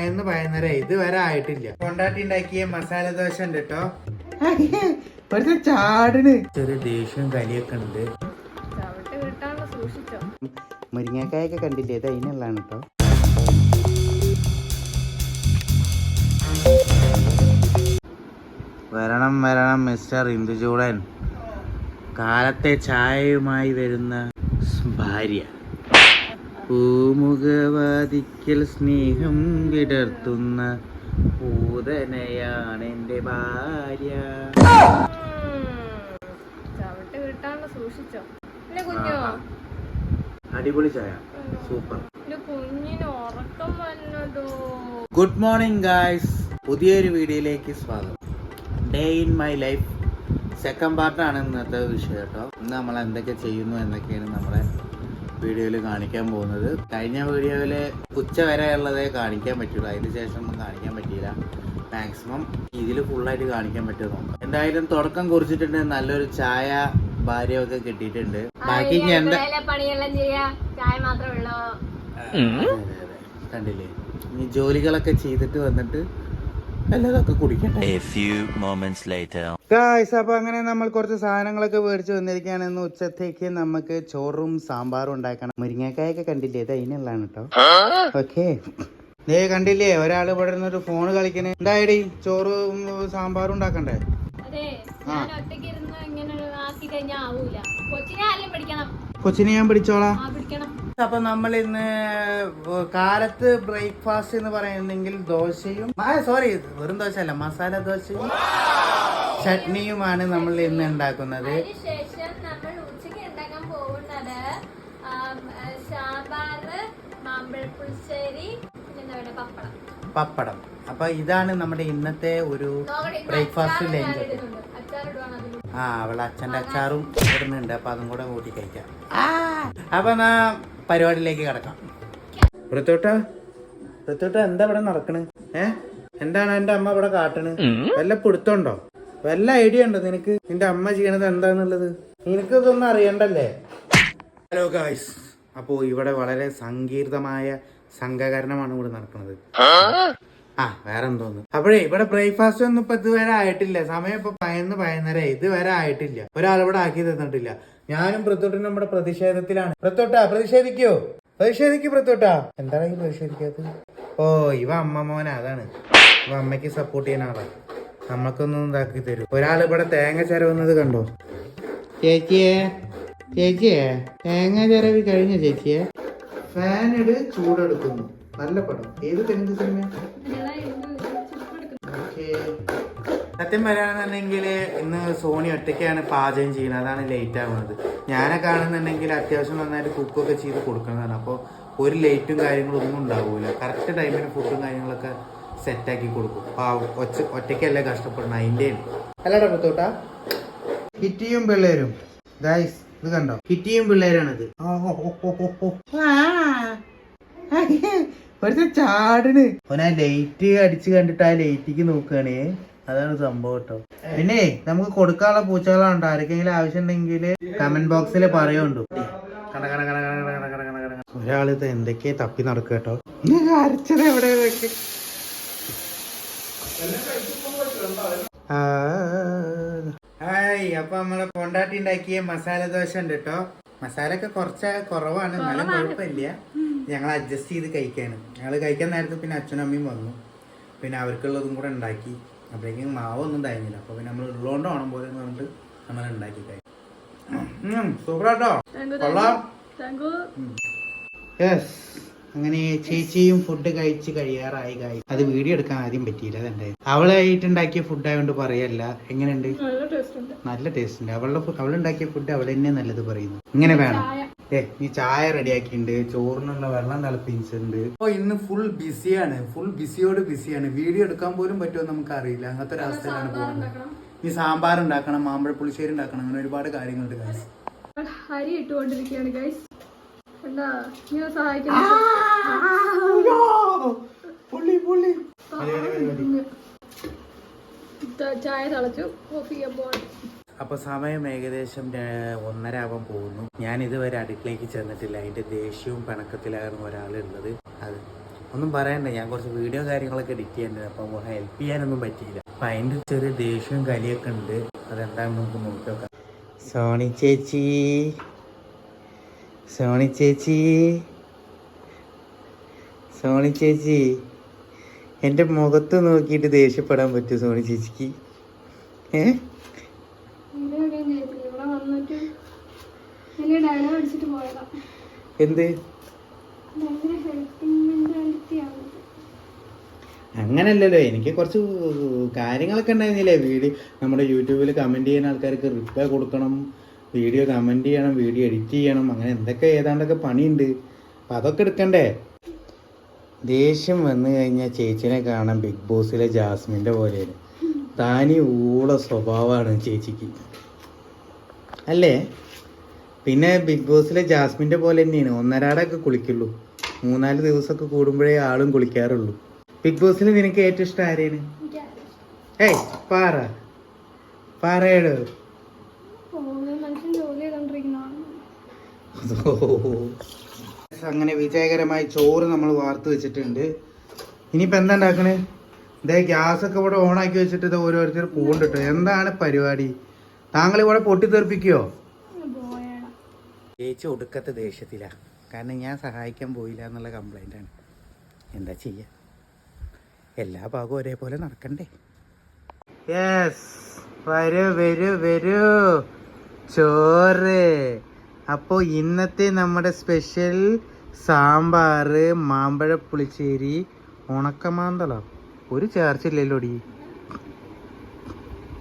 പയന്ന് പയന്നര ഇതുവരെ ആയിട്ടില്ല. കൊണ്ടാട്ടി ഉണ്ടാക്കിയ മസാല ദോശ ഉണ്ട് കേട്ടോ ചാടിന്. ചെറിയ ദേഷ്യവും കലിയൊക്കെ ഉണ്ട്. മുരിങ്ങക്കായൊക്കെ കണ്ടില്ലേ? ഇത് അതിനുള്ളതാണ് കേട്ടോ വരണം വരണം മിസ്റ്റർ ഇന്ദുചൂടൻ. കാലത്തെ ചായയുമായി വരുന്ന ഭാര്യ. പൂമുഖവാദിക്കൽ സ്നേഹം വിടർത്തുന്ന പൂതനയാണ് എന്റെ ഭാര്യ. സൂക്ഷിച്ചോ. കുഞ്ഞോ? അടിപൊളി ചായ. സൂപ്പർ. ഗുഡ് മോർണിംഗ് ഗായ്സ് പുതിയൊരു വീഡിയോയിലേക്ക് സ്വാഗതം. Day in my life second പാർട്ടാണ് ഇന്നത്തെ വിഷയം കേട്ടോ. ഇന്ന് നമ്മൾ എന്തൊക്കെ ചെയ്യുന്നു എന്നൊക്കെയാണ് നമ്മുടെ വീഡിയോയിൽ കാണിക്കാൻ പോകുന്നത്. കഴിഞ്ഞ വീഡിയോയിൽ ഉച്ച വരെ ഉള്ളതേ കാണിക്കാൻ പറ്റുള്ളൂ. അതിന് ശേഷം ഒന്നും കാണിക്കാൻ പറ്റിയില്ല. മാക്സിമം ഇതിൽ ഫുള്ളായിട്ട് കാണിക്കാൻ പറ്റുമോ എന്തായാലും തുടക്കം കുറിച്ചിട്ടുണ്ട്. നല്ലൊരു ചായ ഭാര്യമൊക്കെ കിട്ടിയിട്ടുണ്ട്. ബാക്കി. കണ്ടില്ലേ? ഇനി ജോലികളൊക്കെ ചെയ്തിട്ട് വന്നിട്ട് വല്ലതൊക്കെ കുടിക്കട്ടെ. A few moments ഗായ്സ് അപ്പൊ അങ്ങനെ നമ്മൾ കുറച്ച് സാധനങ്ങളൊക്കെ മേടിച്ച് വന്നിരിക്കുകയാണ്. ഇന്ന് ഉച്ചത്തേക്ക് നമുക്ക് ചോറും സാമ്പാറും ഉണ്ടാക്കണം. മുരിങ്ങക്കായൊക്കെ കണ്ടില്ലേ? ഇത് അതിനുള്ളതാണ് കേട്ടോ. ഓക്കെ ദേ കണ്ടില്ലേ? ഒരാൾ ഇവിടെ ഇരുന്നൊരു ഫോൺ കളിക്കണേ. എന്തായടി? ചോറും സാമ്പാറും ഉണ്ടാക്കണ്ടേ? അതെ. ഞാൻ ഒറ്റയ്ക്ക് ഇരുന്ന് ഇങ്ങനെ ആക്കി കഴിഞ്ഞാൽ ആവൂല. കൊച്ചിനെ ആരെയും പിടിക്കണം. കൊച്ചിനെ ഞാൻ പിടിച്ചോളാം. പിടിക്കണം. അപ്പൊ നമ്മൾ ഇന്ന് കാലത്ത് ബ്രേക്ക്ഫാസ്റ്റ് എന്ന് പറയുന്നെങ്കിൽ ദോശയും സോറി വെറും ദോശ അല്ല മസാല ദോശയും ചട്നിയുമാണ് നമ്മൾ ഇന്ന് ഉണ്ടാക്കുന്നത്. പപ്പടം. പപ്പടം. അപ്പൊ ഇതാണ് നമ്മുടെ ഇന്നത്തെ ഒരു ബ്രേക്ക്ഫാസ്റ്റ് ലഞ്ച്. ആ അവളെ അച്ഛന്റെ അച്ചാറും ഇടുന്നുണ്ട് അപ്പൊ അതും കൂടെ കൂട്ടി കഴിക്കാം. അപ്പൊ എന്നാ പരിപാടിയിലേക്ക് കിടക്കാം. വൃത്തോട്ട വൃത്തോട്ട എന്താ ഇവിടെ നടക്കണ്? ഏ? എന്താണ് എന്റെ അമ്മ ഇവിടെ കാട്ടണ്? വല്ല പിടുത്തോണ്ടോ വല്ല ഐഡിയ ഉണ്ടോ നിനക്ക്? നിന്റെ അമ്മ ചെയ്യണത് എന്താന്നുള്ളത്? നിനക്ക് ഇതൊന്നും അറിയണ്ടല്ലേ? ഹലോ ഗായ്സ് അപ്പോ ഇവിടെ വളരെ സങ്കീർണമായ സംഘകരണമാണ് ഇവിടെ നടക്കുന്നത്. ആ വേറെ എന്തോന്ന് അപ്പോഴേ ഇവിടെ ബ്രേക്ക്ഫാസ്റ്റ് ഒന്നും ഇപ്പൊ ഇതുവരെ ആയിട്ടില്ല. സമയം ഇപ്പൊ പയന്ന് പയന്നര ഇതുവരെ ആയിട്ടില്ല. ഒരാൾ ഇവിടെ ആക്കി തന്നിട്ടില്ല. ഞാനും പ്രത്തൊട്ടിനും നമ്മുടെ പ്രതിഷേധത്തിലാണ്. പ്രത്യോട്ടാ പ്രതിഷേധിക്കോ. പ്രതിഷേധിക്കൂ പ്രത്യോട്ടാ. എന്താണ് ഈ പ്രതിഷേധിക്കാത്തത്? ഓ ഇവ അമ്മ മോന അതാണ്. ഇവ അമ്മയ്ക്ക് സപ്പോർട്ട് ചെയ്യുന്ന ആളാ. നമ്മക്കൊന്നും ഇതാക്കി തരും. ഒരാൾ ഇവിടെ തേങ്ങ ചിരവുന്നത് കണ്ടോ? ചേച്ചിയേ ചേച്ചിയേ തേങ്ങ ചിരവി കഴിഞ്ഞു ചേച്ചിയെ? ഫാനിട് ചൂടെടുക്കുന്നു. നല്ല പടം. ഏത് തെലുങ്ക് സിനിമ സത്യം പറയുകയാണെന്നുണ്ടെങ്കിൽ ഇന്ന് സോണി ഒറ്റയ്ക്കാണ് പാചകം ചെയ്യുന്നത്. അതാണ് ലേറ്റ് ആവുന്നത്. ഞാനൊക്കെ ആണെന്നുണ്ടെങ്കിൽ അത്യാവശ്യം നന്നായിട്ട് കുക്കൊക്കെ ചെയ്ത് കൊടുക്കുന്നതാണ്. അപ്പോൾ ഒരു ലേറ്റും കാര്യങ്ങളും ഒന്നും ഉണ്ടാവില്ല കറക്റ്റ് ടൈമിന് ഫുഡും കാര്യങ്ങളൊക്കെ സെറ്റാക്കി കൊടുക്കും. അപ്പോൾ ഒച്ച ഒറ്റയ്ക്കല്ലേ കഷ്ടപ്പെടണം അതിന്റെ അല്ലടാ പുത്തോട്ടാ കിറ്റിയും പിള്ളേരും. ഗൈസ് ഇത് കണ്ടോ? കിറ്റിയും പിള്ളേരാണിത്. ഒരു ചാടിന് ഓന ലൈറ്റ് അടിച്ച് കണ്ടിട്ട് ആ ലൈറ്റിക്ക് നോക്കുകയാണ് അതാണ് സംഭവം കേട്ടോ പിന്നെ നമുക്ക് കൊടുക്കാനുള്ള പൂച്ചകളുണ്ട് ആർക്കെങ്കിലും ആവശ്യം ഉണ്ടെങ്കിൽ കമന്റ് ബോക്സിൽ പറയുണ്ടു. ഒരാൾ. ഒരാളിത് എന്തൊക്കെയാ തപ്പി നടക്കുക കേട്ടോ അരച്ചത് എവിടെ. ഹായ് അപ്പൊ നമ്മളെ കൊണ്ടാട്ടി ഉണ്ടാക്കിയ മസാല ദോശ ഉണ്ട് കേട്ടോ മസാല ഒക്കെ കുറച്ച് കുറവാണ് എന്നാലും കുഴപ്പമില്ല. ഞങ്ങൾ അഡ്ജസ്റ്റ് ചെയ്ത് കഴിക്കാണ്. ഞങ്ങൾ കഴിക്കാൻ നേരത്തെ പിന്നെ അച്ഛനും അമ്മയും വന്നു. പിന്നെ അവർക്കുള്ളതും കൂടെ ഉണ്ടാക്കി. അപ്പോഴേക്കും മാവൊന്നും ഉണ്ടായിരുന്നില്ല. അപ്പൊ പിന്നെ നമ്മൾ ഉള്ളതുകൊണ്ട് ഓണം പോലെ എന്ന് പറഞ്ഞിട്ട് നമ്മൾ ഉണ്ടാക്കി കഴിക്കും സൂപ്പർ കേട്ടോ കൊള്ളാം. യെസ് അങ്ങനെ ചേച്ചിയും ഫുഡ് കഴിച്ച് കഴിയാറായി കായി അത് വീഡിയോ എടുക്കാൻ ആദ്യം പറ്റിയില്ല അതുണ്ടായി അവളായിട്ട് ഉണ്ടാക്കിയ ഫുഡ് ആയതുകൊണ്ട് പറയല്ല. എങ്ങനെയുണ്ട്? നല്ല ടേസ്റ്റ് ഉണ്ട്. നല്ല ടേസ്റ്റ് ഉണ്ട്. അവളുടെ അവളുണ്ടാക്കിയ ഫുഡ് അവൾ തന്നെ നല്ലത് പറയുന്നു. ഇങ്ങനെ വേണം. ഏ നീ ചായ റെഡിയാക്കിയിട്ടുണ്ട്. ചോറിനുള്ള വെള്ളം തിളപ്പിച്ചിട്ടുണ്ട്. അപ്പൊ ഇന്ന് ഫുൾ ബിസിയാണ് ഫുൾ ബിസിയോട് ബിസിയാണ് വീഡിയോ എടുക്കാൻ പോലും പറ്റുമോ നമുക്ക് അറിയില്ല അങ്ങനത്തെ ഒരു അവസ്ഥയിലാണ് പോകുന്നത്. നീ സാമ്പാർ ഉണ്ടാക്കണം മാമ്പഴ പുളിശ്ശേരി ഉണ്ടാക്കണം അങ്ങനെ ഒരുപാട് കാര്യങ്ങളുണ്ട് guys. ഹരി ഇട്ടുകൊണ്ടിരിക്കുകയാണ് ഗൈസ് എന്താ നീ സഹായിക്കണം ചായ തിളച്ചു കോഫി ചെയ്യാൻ പോവാണ്. അപ്പൊ സമയം ഏകദേശം ഒന്നര ആവാൻ പോകുന്നു. ഞാൻ ഇതുവരെ അടുക്കളേക്ക് ചെന്നിട്ടില്ല. അതിന്റെ ദേഷ്യവും പിണക്കത്തിലായിരുന്നു ഒരാളുള്ളത് അത്. ഒന്നും പറയണ്ട ഞാൻ കുറച്ച് വീഡിയോ കാര്യങ്ങളൊക്കെ എഡിറ്റ് ചെയ്യേണ്ടത് അപ്പോൾ ഹെൽപ്പ് ചെയ്യാനൊന്നും പറ്റിയില്ല. അപ്പം അതിന്റെ ചെറിയ ദേഷ്യവും കലിയൊക്കെ ഉണ്ട്. അതെന്താണെന്ന് നമുക്ക് നോക്കാം. സോണി ചേച്ചി. സോണി ചേച്ചി. സോണി ചേച്ചി എന്റെ മുഖത്ത് നോക്കിയിട്ട് ദേഷ്യപ്പെടാൻ പറ്റും സോണി ചേച്ചിക്ക്? ഏ? എന്ത്? അങ്ങനല്ലല്ലോ. എനിക്ക് കുറച്ച് കാര്യങ്ങളൊക്കെ ഉണ്ടായിരുന്നില്ലേ? വീഡിയോ നമ്മുടെ യൂട്യൂബിൽ കമന്റ് ചെയ്യുന്ന ആൾക്കാർക്ക് റിപ്ലൈ കൊടുക്കണം വീഡിയോ കമന്റ് ചെയ്യണം വീഡിയോ എഡിറ്റ് ചെയ്യണം അങ്ങനെ എന്തൊക്കെ ഏതാണ്ടൊക്കെ പണിയുണ്ട്. അപ്പം അതൊക്കെ എടുക്കണ്ടേ? ദേഷ്യം വന്നു കഴിഞ്ഞാൽ ചേച്ചിനെ കാണാൻ ബിഗ് ബോസിലെ ജാസ്മിന്റെ പോലെയാണ്. താനി ഊള സ്വഭാവമാണ് ചേച്ചിക്ക്. അല്ലേ? പിന്നെ ബിഗ് ബോസിലെ ജാസ്മിന്റെ പോലെ തന്നെയാണ്. ഒന്നരാടൊക്കെ കുളിക്കുള്ളൂ. മൂന്നാൽ ദിവസമൊക്കെ കൂടുമ്പോഴേ ആളും കുളിക്കാറുള്ളൂ. ബിഗ് ബോസിൽ നിനക്ക് ഏറ്റവും ഇഷ്ടം ആരെയാണ് ഏയ് പാറ. പാറയുടെ? ഓരോ അങ്ങനെ വിജയകരമായി ചോറ് നമ്മൾ വാർത്ത് വെച്ചിട്ടുണ്ട്. ഇനിയിപ്പോൾ എന്താ ഉണ്ടാക്കണേ? ഇതേ ഗ്യാസ് ഒക്കെ ഇവിടെ ഓണാക്കി വെച്ചിട്ട് ഇത് ഓരോരുത്തർ പൂണ്ടിട്ടോ. എന്താണ് പരിപാടി? താങ്കൾ ഇവിടെ പൊട്ടിത്തെറിപ്പിക്കുകയോ പോയടാ ചേച്ചി ഒടുക്കത്തെ ദേഷ്യത്തില. കാരണം ഞാൻ സഹായിക്കാൻ പോയില്ല എന്നുള്ള കംപ്ലൈന്റ് ആണ്. എന്താ ചെയ്യുക എല്ലാ ഭാഗവും ഒരേപോലെ നടക്കണ്ടേ? യെസ് വരൂ വരൂ വരൂ. ചോറ്. അപ്പോൾ ഇന്നത്തെ നമ്മുടെ സ്പെഷ്യൽ സാമ്പാർ മാമ്പഴ പുളിശ്ശേരി ഉണക്കമാന്തളോ. ഒരു ചേർച്ചില്ലല്ലോടി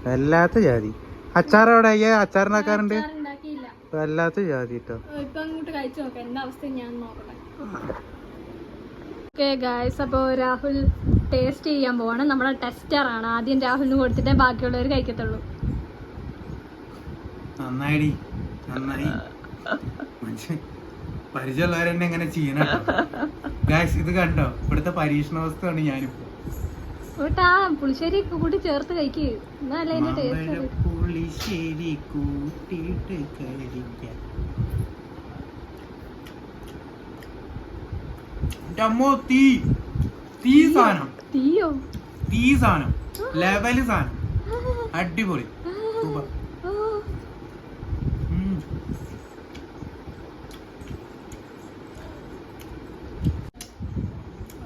വല്ലാത്ത ജാതി. അച്ചാർ അവിടെ അയ്യ അച്ചാറുണ്ടാക്കാറുണ്ട്? വല്ലാത്ത ജാതി കേട്ടോ ഓക്കെ ഗായ്സ് അപ്പോൾ രാഹുൽ ടേസ്റ്റ് ചെയ്യാൻ പോവാണ്. നമ്മുടെ ടെസ്റ്റർ ആണ്. ആദ്യം രാഹുലിന് കൊടുത്തിട്ടേ ബാക്കിയുള്ളവർ കഴിക്കത്തുള്ളൂ. നന്നായിടി. നന്നായി. മനുഷ്യൻ പരിചയമുള്ളവരെന്നെ എങ്ങനെ ചെയ്യണം? ഗായ്സ് ഇത് കണ്ടോ? ഇവിടുത്തെ പരീക്ഷണാവസ്ഥയാണ് ആ പുളിശ്ശേരി കൂടി ചേർത്ത് കഴിക്ക്. എന്നാലേ അതിന്റെ ടേസ്റ്റ് മാമ്പഴപ്പുളിശ്ശേരി കൂട്ടിയിട്ട് കഴിക്കാം. എന്റെ അമ്മോ തീ. തീ സാധനം. തീയോ? തീ സാധനം. ലെവൽ സാധനം. അടിപൊളി സൂപ്പർ ഓ, ഉം.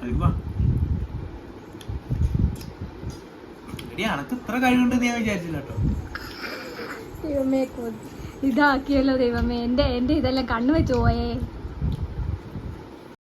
അയ്യോ. എടി അനക്ക് ഇത്ര കഴിവുണ്ടെന്ന് ഞാൻ വിചാരിച്ചില്ല കേട്ടോ. ദൈവമേ ഇതാക്കിയല്ലോ ദൈവമേ. എന്റെ എന്റെ ഇതെല്ലാം കണ്ണു വെച്ച് പോയേ.